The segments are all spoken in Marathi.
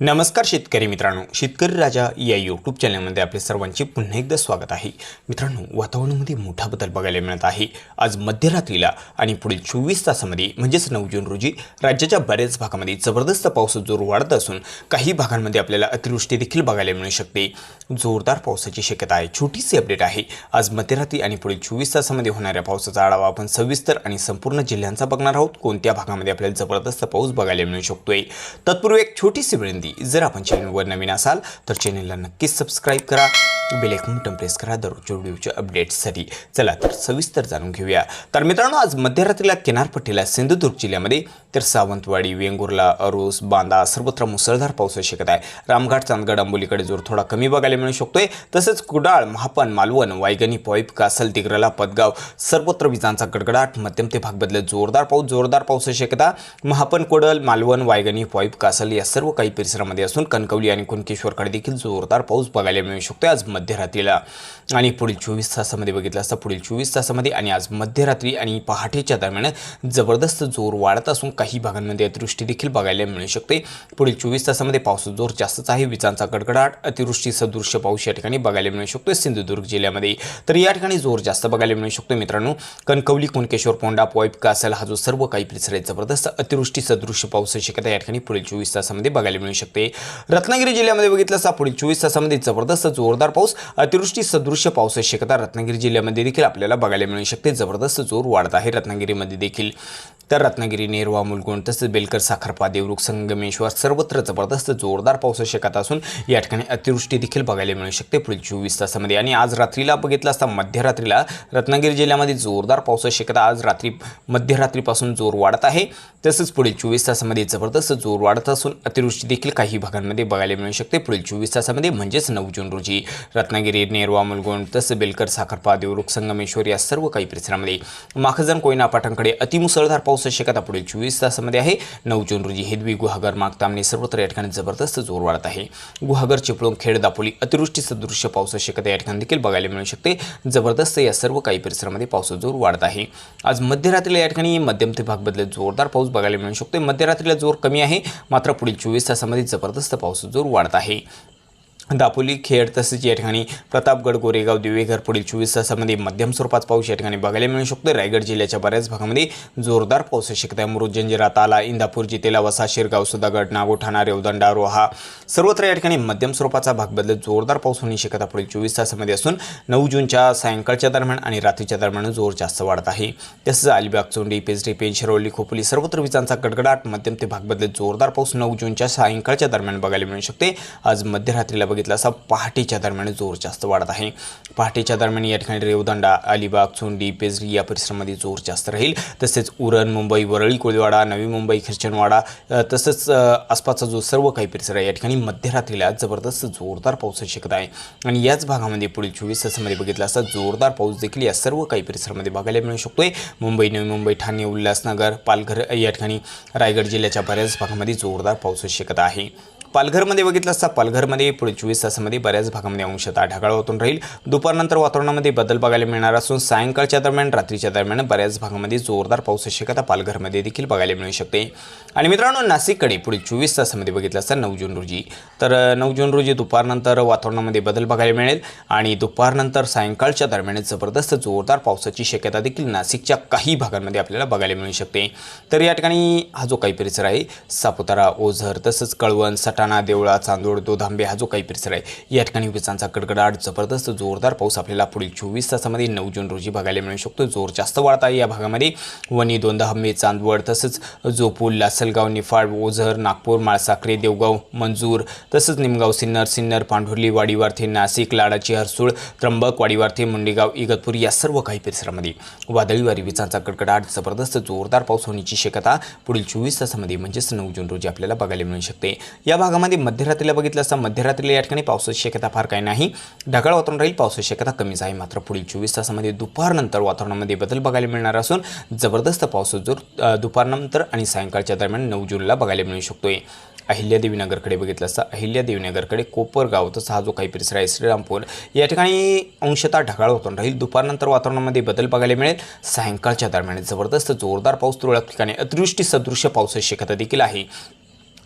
नमस्कार शेतकरी मित्रांनो. शेतकरी राजा या यूट्यूब चॅनलमध्ये आपले सर्वांचे पुन्हा एकदा स्वागत आहे. मित्रांनो वातावरणामध्ये मोठा बदल बघायला मिळत आहे. आज मध्यरात्रीला आणि पुढील चोवीस तासामध्ये म्हणजेच नऊ जून रोजी राज्याच्या बऱ्याच भागामध्ये जबरदस्त पाऊस जोर वाढत असून काही भागांमध्ये आपल्याला अतिवृष्टी देखील बघायला मिळू शकते. जोरदार पावसाची शक्यता आहे. छोटीशी अपडेट आहे. आज मध्यरात्री आणि पुढील चोवीस तासामध्ये होणाऱ्या पावसाचा आढावा आपण सविस्तर आणि संपूर्ण जिल्ह्यांचा बघणार आहोत. कोणत्या भागामध्ये आपल्याला जबरदस्त पाऊस बघायला मिळू शकतोय? तत्पूर्वी एक छोटीशी विनंती जर आपण चॅनलवर नवीन असाल तर चॅनलला नक्कीच सबस्क्राईब करा. बेलेकून टम्प्रेस करा दररोजच्या व्हिडिओच्या अपडेट्ससाठी चला तर सविस्तर जाणून घेऊया. तर मित्रांनो आज मध्यरात्रीला किनारपट्टीला सिंधुदुर्ग जिल्ह्यामध्ये तर सावंतवाडी वेंगुर्ला अरोस बांदा सर्वत्र मुसळधार पाऊस शक्यता आहे. रामघाट चांदगड आंबोलीकडे जोर थोडा कमी बघायला मिळू शकतोय. तसंच कुडाळ महापन मालवण वायगणी पॉईप कासल तिग्रला पदगाव सर्वत्र विजांचा गडगडाट. मध्यम ते भाग बदलत जोरदार पाऊस जोरदार पाऊस शक्यता महापन कोडल मालवण वायगणी पॉईप कासल या सर्व काही परिसरामध्ये असून कणकवली आणि कुणकेश्वरकडे देखील जोरदार पाऊस बघायला मिळू शकतो आज मध्यरात्रीला. आणि पुढील चोवीस तासामध्ये बघितलं असता पुढील चोवीस तासामध्ये आणि आज मध्यरात्री आणि पहाटेच्या दरम्यान जबरदस्त जोर वाढत असून काही भागांमध्ये अतिवृष्टी देखील बघायला मिळू शकते. पुढील चोवीस तासामध्ये पावसाचा जोर जास्तच आहे. विजांचा कडकडाट अतिवृष्टी सदृश्य पाऊस या ठिकाणी बघायला मिळू शकतो. सिंधुदुर्ग जिल्ह्यामध्ये तर या ठिकाणी जोर जास्त बघायला मिळू शकतो. मित्रांनो कणकवली कुणकेश्वर पोंडा पॉईप कासल हा जो सर्व काही परिसर आहे जबरदस्त अतिवृष्टी सदृश्य पावसाची शक्यता या ठिकाणी पुढील चोवीस तासामध्ये बघायला मिळू शकते. रत्नागिरी जिल्ह्यामध्ये बघितलं असता पुढील चोवीस तासामध्ये जबरदस्त जोरदार पाऊस अतिवृष्टी सदृश्य पावसाची शक्यता रत्नागिरी जिल्ह्यामध्ये देखील आपल्याला बघायला मिळू शकते. जबरदस्त जोर वाढत आहे रत्नागिरीमध्ये देखील. तर रत्नागिरी नेरवा मुलगुण तसेच बेलकर साखरपा देवरुख संगमेश्वर सर्वत्र जबरदस्त जोरदार पावसाची शक्यता असून या ठिकाणी अतिवृष्टी देखील बघायला मिळू शकते पुढील चोवीस तासामध्ये. आणि आज रात्रीला बघितलं असता मध्यरात्रीला रत्नागिरी जिल्ह्यामध्ये जोरदार पावसाची शक्यता आज रात्री मध्यरात्रीपासून जोर वाढत आहे. तसंच पुढील चोवीस तासामध्ये जबरदस्त जोर वाढत असून अतिवृष्टी देखील काही भागांमध्ये बघायला मिळू शकते. पुढील चोवीस तासामध्ये म्हणजेच नऊ जून रोजी रत्नागिरी नेरवा मुलगुंड तसं बेलकर साखरपा देवरुख संगमेश्वर या सर्व काही परिसरामध्ये. माखजन कोयना पाठांकडे अतिमुसळधार पाऊस शक्यता पुढील चोवीस तासामध्ये आहे. नऊ जून रोजी हेदवी गुहागर मागतामने सर्वत्र या ठिकाणी जबरदस्त जोर वाढत आहे. गुहागर चिपळूण खेड दापोली अतिवृष्टी सदृश्य पाऊस शक्यता या ठिकाणी देखील बघायला मिळू शकते. जबरदस्त या सर्व काही परिसरामध्ये पावसाचा जोर वाढत आहे. आज मध्यरात्रीला या ठिकाणी मध्यम ते भाग बदलत जोरदार पाऊस बघायला मिळू शकतो मध्यरात्रीला जोर कमी आहे. मात्र पुढील चोवीस तासामध्ये जबरदस्त पावसाचा जोर वाढत आहे. दापोली खेड तसेच या ठिकाणी प्रतापगड गोरेगाव दिवेघर पुढील चोवीस तासामध्ये मध्यम स्वरूपात पाऊस या ठिकाणी बघायला मिळू शकतो. रायगड जिल्ह्याच्या बऱ्याच भागामध्ये जोरदार पाऊस शक्यता आहे मुरुड ताला इंदापूर जितेला वसा शिरगाव सुधागड नागोठाणा रेवदंडा रोहा सर्वत्र या ठिकाणी मध्यम स्वरूपाचा भाग बदलत जोरदार पाऊस होण्याची शक्यता पुढील चोवीस तासामध्ये असून नऊ जूनच्या सायंकाळच्या दरम्यान आणि रात्रीच्या दरम्यान जोर जास्त वाढत आहे. तसंच अलिबाग चोंडी पेजरी पेन शिरोली खोपोली सर्वत्र विजांचा गडगडाट मध्यम ते भाग बदलत जोरदार पाऊस नऊ जूनच्या सायंकाळच्या दरम्यान बघायला मिळू शकते. आज मध्यरात्रीला बघितलं असा पहाटेच्या दरम्यान जोर जास्त वाढत आहे. पहाटेच्या दरम्यान या ठिकाणी रेवदंडा अलिबाग चोंडी पेजरी या परिसरामध्ये जोर जास्त राहील. तसेच उरण मुंबई वरळी कोळीवाडा नवी मुंबई ख्रिश्चनवाडा तसंच आसपासचा जो सर्व काही परिसर आहे या ठिकाणी मध्यरात्रीला जबरदस्त जोरदार पाऊस शकत आहे. आणि याच भागामध्ये पुढील चोवीस तासामध्ये बघितलं असता जोरदार पाऊस देखील या सर्व काही परिसरामध्ये बघायला मिळू शकतोय. मुंबई नवी मुंबई ठाणे उल्हासनगर पालघर या ठिकाणी रायगड जिल्ह्याच्या बऱ्याच भागामध्ये जोरदार पाऊस शकत आहे. पालघरमध्ये बघितलं असता पालघरमध्ये पुढे चोवीस तासामध्ये बऱ्याच भागामध्ये अंशतः ढगाळ होतून राहील. दुपारनंतर वातावरणामध्ये बदल बघायला मिळणार असून सायंकाळच्या दरम्यान रात्रीच्या दरम्यान बऱ्याच भागामध्ये जोरदार पावसाची शक्यता पालघरमध्ये देखील बघायला मिळू शकते. आणि मित्रांनो नाशिककडे पुढे चोवीस तासामध्ये बघितलं असता नऊ जून रोजी. तर नऊ जून रोजी दुपारनंतर वातावरणामध्ये बदल बघायला मिळेल आणि दुपारनंतर सायंकाळच्या दरम्यान जबरदस्त जोरदार पावसाची शक्यता देखील नाशिकच्या काही भागांमध्ये आपल्याला बघायला मिळू शकते. तर या ठिकाणी हा जो काही परिसर आहे सापुतारा ओझर तसंच कळवण सटाणा देवळा चांदोड दोधांबे हा जो काही परिसर आहे या ठिकाणी विजांचा कडकडाट जबरदस्त जोरदार पाऊस आपल्याला पुढील चोवीस तासामध्ये नऊ जून रोजी बघायला मिळू शकतो. जोर जास्त वाढत आहे या भागामध्ये. वणी दोंदा चांदवड तसंच जोपूल लासलगाव निफाड ओझर नागपूर माळसाखरे देवगाव मंजूर तसंच निमगाव सिन्नर सिन्नर पांढुर्ली वाडीवारथे नाशिक लाडाची हरसूळ त्र्यंबक वाडीवारथे मुंडेगाव इगतपूर या सर्व काही परिसरामध्ये वादळी वारी विजांचा कडकडाट जबरदस्त जोरदार पाऊस होण्याची शक्यता पुढील चोवीस तासामध्ये म्हणजेच नऊ जून रोजी आपल्याला बघायला मिळू शकते. या भागात भागामध्ये मध्यरात्रीला बघितलं असता मध्यरात्रीला या ठिकाणी पावसाची शक्यता फार काही नाही. ढगाळ वातावरण राहील पावसाची शक्यता कमीच आहे मात्र पुढील चोवीस तासामध्ये दुपारनंतर वातावरणामध्ये बदल बघायला मिळणार असून जबरदस्त पाऊस जोर दुपारनंतर आणि सायंकाळच्या दरम्यान नऊ जूनला बघायला मिळू शकतोय. अहिल्यादेवीनगरकडे बघितलं असता अहिल्यादेवीनगरकडे कोपरगाव तसा हा जो काही परिसर आहे श्रीरामपूर या ठिकाणी अंशतः ढगाळ वातावरण राहील. दुपारनंतर वातावरणामध्ये बदल बघायला मिळेल. सायंकाळच्या दरम्यान जबरदस्त जोरदार पाऊस तुरळक ठिकाणी अतिवृष्टी सदृश्य पावसाची शक्यता देखील आहे.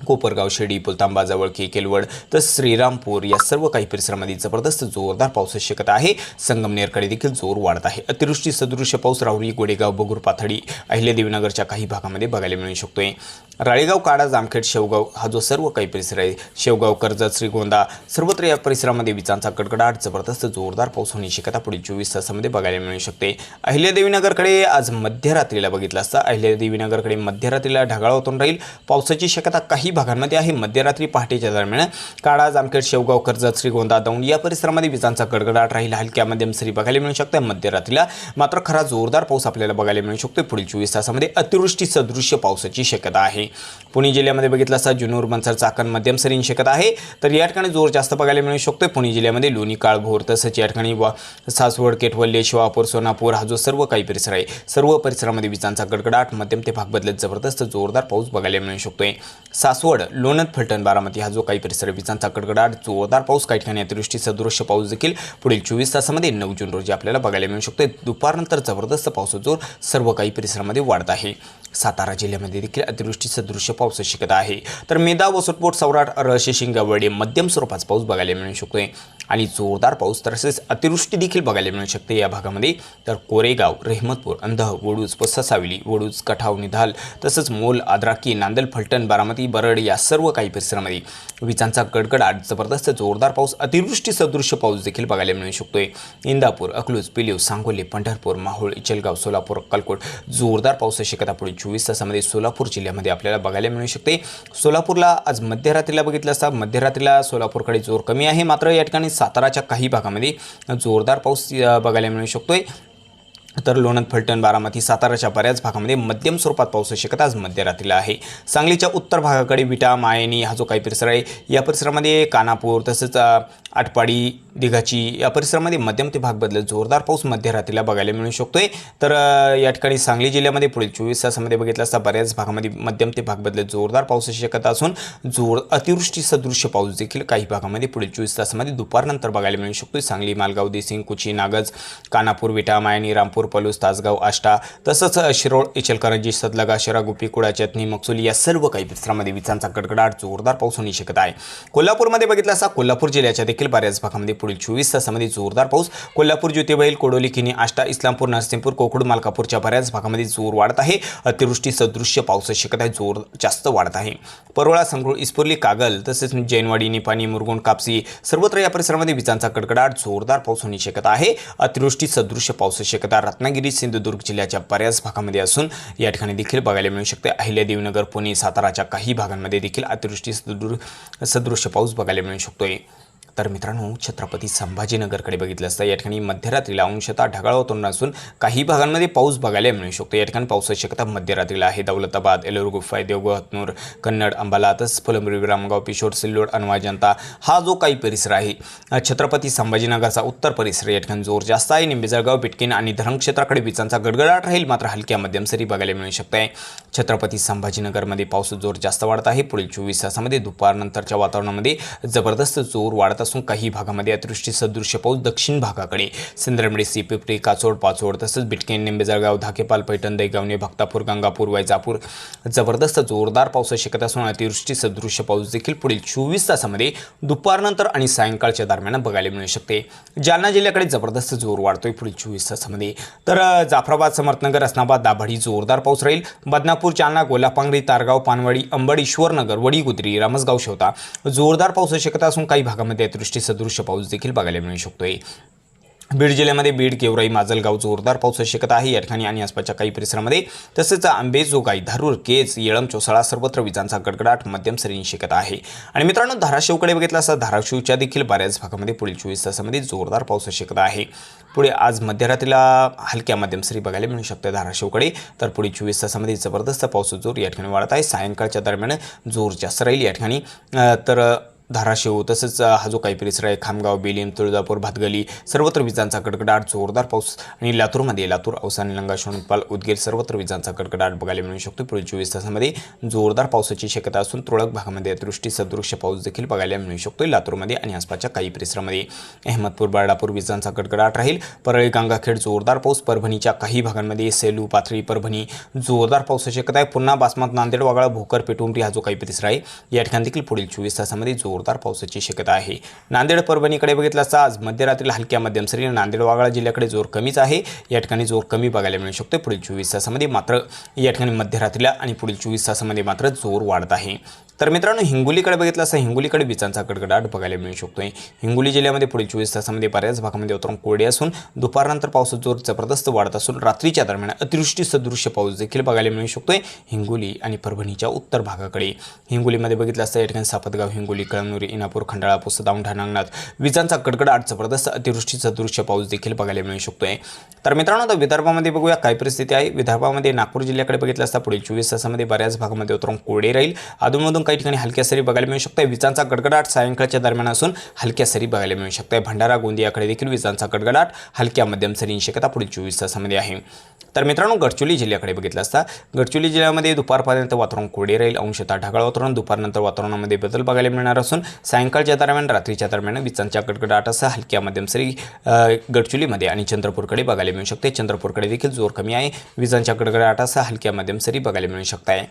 कोपरगाव शेडी पुलतांबाजवळ केकेलवड केलवड तर श्रीरामपूर या सर्व काही परिसरामध्ये जबरदस्त जोरदार पावसाची शक्यता आहे. संगमनेरकडे देखील जोर वाढत आहे. अतिवृष्टी सदृश्य पाऊस राहुरी गोडेगाव बगूर पाथडी अहिल्यादेवीनगरच्या काही भागामध्ये बघायला मिळू शकतोय. राळेगाव काडा जामखेड शेवगाव हा जो सर्व काही परिसर आहे शेवगाव कर्जत श्रीगोंदा सर्वत्र या परिसरामध्ये विजांचा कडकडाट जबरदस्त जोरदार पाऊस होण्याची शक्यता पुढील चोवीस तासामध्ये बघायला मिळू शकते. अहिल्यादेवीनगरकडे आज मध्यरात्रीला बघितलं असता अहिल्यादेवीनगरकडे मध्यरात्रीला ढगाळ होतून राहील. पावसाची शक्यता काही भागांमध्ये आहे. मध्यरात्री पहाटेच्या दरम्यान काळा जामखेड शेवगाव कर्जत श्रीगोंदा दौंड या परिसरामध्ये विजांचा गडगडाट राहील. हलक्या मध्यम सरी बघायला मिळू शकते. मध्यरात्रीला मात्र खरा जोरदार पाऊस आपल्याला बघायला मिळू शकतो पुढील चोवीस तासामध्ये अतिवृष्टी सदृश्य पावसाची शक्यता आहे. पुणे जिल्ह्यामध्ये बघितलं असता जुनूर मनसर चाकण मध्यम सरींची शक्यता आहे. तर या ठिकाणी जोर जास्त बघायला मिळू शकतो पुणे जिल्ह्यामध्ये लोणी काळभोर तसंच या ठिकाणी वा सासवड केटवल्ले शिवापूर सोनापूर हा जो सर्व काही परिसर आहे. सर्व परिसरामध्ये विजांचा गडगडाट मध्यम ते भाग बदलत जबरदस्त जोरदार पाऊस बघायला मिळू शकतोय. सासवड लोणंद फलटण बारामती हा जो काही परिसर विजांचा कडकडाट जोरदार पाऊस काही ठिकाणी अतिवृष्टी सदृश्य पाऊस देखील. पुढील चोवीस तासामध्ये नऊ जून रोजी आपल्याला बघायला मिळू शकतो दुपारनंतर जबरदस्त पावसाचा जोर सर्व काही परिसरामध्ये वाढत आहे. सातारा जिल्ह्यामध्ये देखील अतिवृष्टी सदृश्य पाऊस शिकत आहे. तर मेदा वसुटपोट सौराट रशी शिंगावडे मध्यम स्वरूपाचा पाऊस बघायला मिळू शकतोय. आणि जोरदार पाऊस तसेच अतिवृष्टी देखील बघायला मिळू शकते या भागामध्ये. तर कोरेगाव रेहमतपूर अंधह वडूज पस्सा ससावली वडूज कठाव निधाल तसंच मोल आद्राकी नांदल फलटण बारामती बरड या सर्व काही परिसरामध्ये विजांचा कडकडाट जबरदस्त जोरदार पाऊस अतिवृष्टी सदृश्य पाऊस देखील बघायला मिळू शकतोय. इंदापूर अकलूज पिलीव सांगोली पंढरपूर माहोळ इचलगाव सोलापूर अक्कलकोट जोरदार पावसाची शक्यता पुढील चोवीस तासामध्ये सोलापूर जिल्ह्यामध्ये आपल्याला बघायला मिळू शकते. सोलापूरला आज मध्यरात्रीला बघितलं असता मध्यरात्रीला सोलापूरकडे जोर कमी आहे. मात्र या ठिकाणी साताराच्या काही भागामध्ये जोरदार पाऊस बघायला मिळू शकतोय. तर लोणंद फलटण बारामती साताराच्या बऱ्याच भागामध्ये मध्यम स्वरूपात पावसाची शक्यता आज मध्यरात्रीला आहे. सांगलीच्या उत्तर भागाकडे विटा मायनी हा जो काही परिसर आहे या परिसरामध्ये कानापूर तसंच आटपाडी दिघाची या परिसरामध्ये मध्यम ते भाग बदलत जोरदार पाऊस मध्यरात्रीला बघायला मिळू शकतोय. तर या ठिकाणी सांगली जिल्ह्यामध्ये पुढील चोवीस तासामध्ये बघितलं असता बऱ्याच भागामध्ये मध्यम ते भाग बदलत जोरदार पावसाची शक्यता असून जोर अतिवृष्टी सदृश्य पाऊस देखील काही भागामध्ये पुढील चोवीस तासामध्ये दुपारनंतर बघायला मिळू शकतोय. सांगली मालगाव देसिंग कुची नागज कानापूर विटा मायनी रामपूर पलूस तासगाव आष्टा तसंच शिरोळ इचलकरंजी सदलगा शिरा गुपी कुडा चटणी मकसुली या सर्व काही परिसरामध्ये विजांचा कडकडाट जोरदार पाऊस होण्याची शक्यता आहे. कोल्हापूरमध्ये बघितलं असता कोल्हापूर जिल्ह्याच्या देखील बऱ्याच भागामध्ये पुढील चोवीस तासामध्ये जोरदार पाऊस. कोल्हापूर ज्योतिबैल कोडोली किनी आष्टा इस्लामपूर नरसिंहपूर कोकड मालकापूरच्या बऱ्याच भागामध्ये जोर वाढत आहे. अतिवृष्टी सदृश्य पावसाची शक्यता जोर जास्त वाढत आहे. परोळा संगरूळ इस्पुर्ली कागल तसेच जैनवाडी निपाणी मुरगुण कापसी सर्वत्र या परिसरामध्ये विजांचा कडकडाट जोरदार पाऊस होण्याची शक्यता आहे. अतिवृष्टी सदृश्य पावसाची शक्यता रत्नागिरी सिंधुदुर्ग जिल्ह्याच्या बऱ्याच भागामध्ये असून या ठिकाणी देखील बघायला मिळू शकते. अहिल्यादेवीनगर पुणे साताराच्या काही भागांमध्ये देखील अतिवृष्टी सदृ सदृश्य पाऊस बघायला मिळू शकतोय. तर मित्रांनो छत्रपती संभाजीनगरकडे बघितलं असता. या ठिकाणी मध्यरात्रीला अंशतः ढगाळ होतो नसून काही भागांमध्ये पाऊस बघायला मिळू शकतो. या ठिकाणी पावसाची शक्यता मध्यरात्रीला आहे. दौलताबाद एलोर गुफाय देवगो हतनूर कन्नड अंबाला तसंच फुलंब्री रामगाव पिशोर सिल्लोड अनवा जनता हा जो काही परिसर आहे छत्रपती संभाजीनगरचा उत्तर परिसर या ठिकाणी जोर जास्त आहे. निंबेजळगाव बिटकीन आणि धरण क्षेत्राकडे विजांचा गडगडाट राहील. मात्र हलक्या मध्यम सरी बघायला मिळू शकते छत्रपती संभाजीनगरमध्ये पाऊस जोर जास्त वाढत आहे. पुढील चोवीस तासामध्ये दुपारनंतरच्या वातावरणामध्ये जबरदस्त जोर वाढत असून काही भागामध्ये अतिवृष्टी सदृश्य पाऊस दक्षिण भागाकडे. सिंदरमडी सीपिपरी काचोड पाचोड तसंच बिटकेन निंबेजळगाव धाकेपाल पैठण दैगावणे भक्तापूर गंगापूर वैजापूर जबरदस्त जोरदार पाऊस शक्यता असून अतिवृष्टी सदृश्य पाऊस देखील पुढील चोवीस तासामध्ये दुपारनंतर आणि सायंकाळच्या दरम्यान बघायला मिळू शकते. जालना जिल्ह्याकडे जबरदस्त जोर वाढतोय पुढील चोवीस तासामध्ये. तर जाफराबाद समर्थनगर असनाबाद दाभाडी जोरदार पाऊस राहील. बदनापूर जालना गोलापांगरी तारगाव पानवाडी अंबड ईश्वरनगर वडीगुद्री रामसगाव शेवता जोरदार पाऊस शक्यता असून काही भागामध्ये अतिवृष्टी सदृश्य पाऊस देखील बघायला मिळू शकतोय. बीड जिल्ह्यामध्ये बीड केवराई माजलगाव जोरदार पावसाची शक्यता आहे. या ठिकाणी आणि आसपासच्या काही परिसरामध्ये तसेच आंबेजोगाई धारूर केज येळम चोसाळा सर्वत्र विजांचा गडगडाट मध्यम सरींची शक्यता आहे. आणि मित्रांनो धाराशिवकडे बघितलं असता धाराशिवच्या देखील बऱ्याच भागामध्ये पुढील चोवीस तासामध्ये जोरदार पावसाची शक्यता आहे. पुढे आज मध्यरात्रीला हलक्या मध्यम सरी बघायला मिळू शकते धाराशिवकडे. तर पुढील चोवीस तासामध्ये जबरदस्त पावसाचा जोर या ठिकाणी वाढत आहे. सायंकाळच्या दरम्यान जोर जास्त राहील या ठिकाणी तर धाराशिव तसंच हा जो काही परिसर आहे खामगाव बेलीम तुळजापूर भातगली सर्वत्र विजांचा कडकडाट जोरदार पाऊस आणि लातूरमध्ये लातूर अवसान निलंगा शोणपाल उदगीर सर्वत्र विजांचा कडकडाट बघायला मिळू शकतो. पुढील चोवीस तासामध्ये जोरदार पावसाची शक्यता असून तुरळक भागामध्ये दृष्टी सदृश्य पाऊस देखील बघायला मिळू शकतो लातूरमध्ये आणि आसपासच्या काही परिसरामध्ये. अहमदपूर बाळापूर विजांचा कडकडाट राहील. परळी गंगाखेड जोरदार पाऊस. परभणीच्या काही भागांमध्ये सेलू पाथरी परभणी जोरदार पावसाची शक्यता आहे. पुन्हा बासमत नांदेड वागळा भोकर पेटुंबरी हा जो काही परिसर आहे या ठिकाणी देखील पुढील चोवीस तासामध्ये जोर जोरदार पावसाची शक्यता आहे. नांदेड परभणीकडे बघितलं असता आज मध्यरात्री हलक्या मध्यम सरी नांदेड वागळा जिल्ह्याकडे जोर कमीच आहे. या ठिकाणी जोर कमी बघायला मिळू शकतो पुढील चोवीस तासामध्ये मात्र या ठिकाणी मध्यरात्रीला आणि पुढील चोवीस तासामध्ये मात्र जोर वाढत आहे. तर मित्रांनो हिंगोलीकडे बघितलं असता हिंगोलीकडे विजांचा कडकडाट बघायला मिळू शकतो हिंगोली जिल्ह्यामध्ये पुढील चोवीस तासामध्ये बऱ्याच भागामध्ये उतरून कोरडे असून दुपारनंतर पावसाचा जोर जबरदस्त वाढत असून रात्रीच्या दरम्यान अतिवृष्टी सदृश्य पाऊस देखील बघायला मिळू शकतोय हिंगोली आणि परभणीच्या उत्तर भागाकडे. हिंगोलीमध्ये बघितलं असता या ठिकाणी सापतगाव हिंगोली कळमनुरी इनापूर खंडाळा पुसद औंढा नागनाथ विजांचा कडकडाट जबरदस्त अतिवृष्टी सदृश्य पाऊस देखील बघायला मिळू शकतोय. तर मित्रांनो आता विदर्भामध्ये बघूया काय परिस्थिती आहे. विदर्भामध्ये नागपूर जिल्ह्याकडे बघितलं असता पुढील चोवीस तासामध्ये बऱ्याच भागामध्ये उतरून कोरडे राहील. अधूनमधून काही ठिकाणी हलक्या सरी बघायला मिळू शकते. विजांचा गडगडाट सायंकाळच्या दरम्यान असून हलक्या सरी बघायला मिळू शकते. भंडारा गोंदियाकडे देखील विजांचा गडगडाट हलक्या मध्यम सरींची शक्यता पुढील चोवीस तासामध्ये आहे. तर मित्रांनो गडचिरोली जिल्ह्याकडे बघितलं असता गडचिरोली जिल्ह्यामध्ये दुपारपर्यंत वातावरण कोरडे राहील. अंशतः ढगाळ वातावरण दुपारनंतर वातावरणामध्ये बदल बघायला मिळणार असून सायंकाळच्या दरम्यान रात्रीच्या दरम्यान विजांच्या गडगडाटासह हलक्या मध्यम सरी गडचिरोलीमध्ये आणि चंद्रपूरकडे बघायला मिळू शकते. चंद्रपूरकडे देखील जोर कमी आहे. विजांच्या गडगडाटासह हलक्या मध्यम सरी बघायला मिळू शकत आहे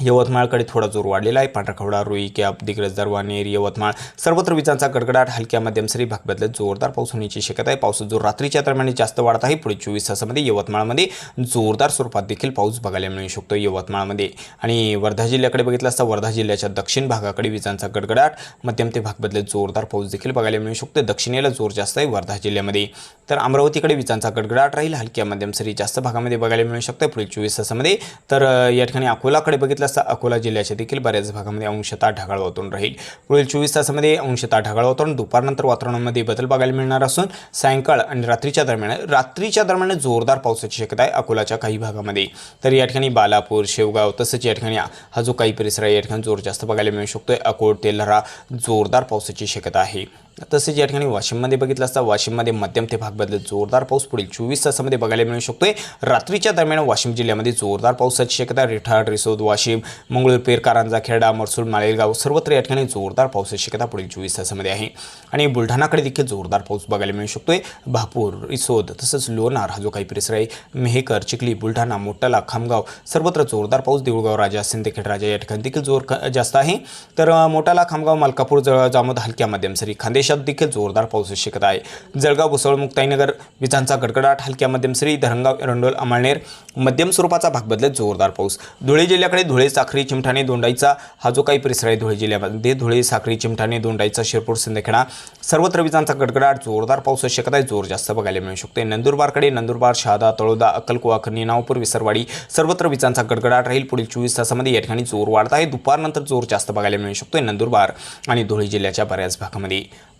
यवतमाळकडे थोडा जोर वाढलेला आहे. पांढरखवडा रुई कॅप दिग्रज दरवानेर यवतमाळ सर्वत्र विजांचा गडगडाट. हलक्या मध्यम सरी भाग बदलत जोरदार पाऊस होण्याची शक्यता आहे. पाऊस जोर रात्रीच्या दरम्यान जास्त वाढत आहे पुढे चोवीस तासामध्ये यवतमाळमध्ये जोरदार स्वरूपात देखील पाऊस बघायला मिळू शकतो यवतमाळमध्ये. आणि वर्धा जिल्ह्याकडे बघितलं असता वर्धा जिल्ह्याच्या दक्षिण भागाकडे विजांचा गडगडाट. मध्यम ते भाग जोरदार पाऊस देखील बघायला मिळू शकतो. दक्षिणेला जोर जास्त आहे वर्धा जिल्ह्यामध्ये. तर अमरावतीकडे विजांचा गडगडाट राहील. हलक्या मध्यम सरी जास्त भागामध्ये बघायला मिळू शकतं. पुढील चोवीस तासामध्ये. तर या ठिकाणी अकोलाकडे बघितलं असता. अकोला जिल्ह्याच्या देखील बऱ्याच भागामध्ये अंशतः ढगाळ वातावरण राहील. पुढील चोवीस तासामध्ये अंशतः ढगाळ वातावरण. दुपारनंतर वातावरणामध्ये बदल बघायला मिळणार असून सायंकाळ आणि रात्रीच्या दरम्यान रात्रीच्या दरम्यान जोरदार पावसाची शक्यता आहे अकोलाच्या काही भागामध्ये. तर या ठिकाणी बालापूर शेवगाव तसंच या ठिकाणी हा जो काही परिसर आहे या ठिकाणी जोर जास्त बघायला मिळू शकतोय. अकोट तेलहरा जोरदार पावसाची शक्यता आहे. तसेच या ठिकाणी वाशिममध्ये बघितलं असता वाशिममध्ये मध्यम ते भाग बदलत जोरदार पाऊस पुढील चोवीस तासामध्ये बघायला मिळू शकतोय. रात्रीच्या दरम्यान वाशिम जिल्ह्यामध्ये जोरदार पावसाची शक्यता रिठाड रिसोद वाशिम मंगळूरपेर कारंजा खेरडा मरसूल माळेगाव सर्वत्र या ठिकाणी जोरदार पावसाची शक्यता पुढील चोवीस तासामध्ये आहे. आणि बुलढाणाकडे देखील जोरदार पाऊस बघायला मिळू शकतोय. भापूर रिसोद तसंच लोणार हा जो काही परिसर आहे मेहकर चिखली बुलढाणा मोटाला खामगाव सर्वत्र जोरदार पाऊस देऊळगाव राजा सिंदखेड राजा या ठिकाणी देखील जोर जास्त आहे. तर मोटाला खामगाव मलकापूर जळ जामोद हलक्या मध्यम सरी खानदेशात देखील जोरदार पाऊस शक्यता आहे. जळगाव भुसवळ मुक्ताईनगर विजांचा गडगडाट हलक्या मध्यम सरी धरणगाव एरंडोल अमळनेर मध्यम स्वरूपाचा भाग बदलत जोरदार पाऊस. धुळे जिल्ह्याकडे धुळे साखरी चिमठाणे दोंडाईचा हा जो काही परिसर आहे धुळे जिल्ह्यामध्ये धुळे साखरी चिमठाणे दोंडाईचा शिरपूर सिंदखेडा सर्वत्र विजांचा गडगडाट जोरदार पाऊस शक्यता आहे. जोर जास्त बघायला मिळू शकते. नंदुरबारकडे नंदुरबार शहादा तळोदा अक्कलकुवा खनी नावपूर विसरवाडी सर्वत्र विजांचा गडगडाट राहील. पुढील चोवीस तासामध्ये या ठिकाणी जोर वाढत आहे. दुपारनंतर जोर जास्त बघायला मिळू शकतो नंदुरबार आणि धुळे जिल्ह्याच्या बऱ्याच भागामध्ये.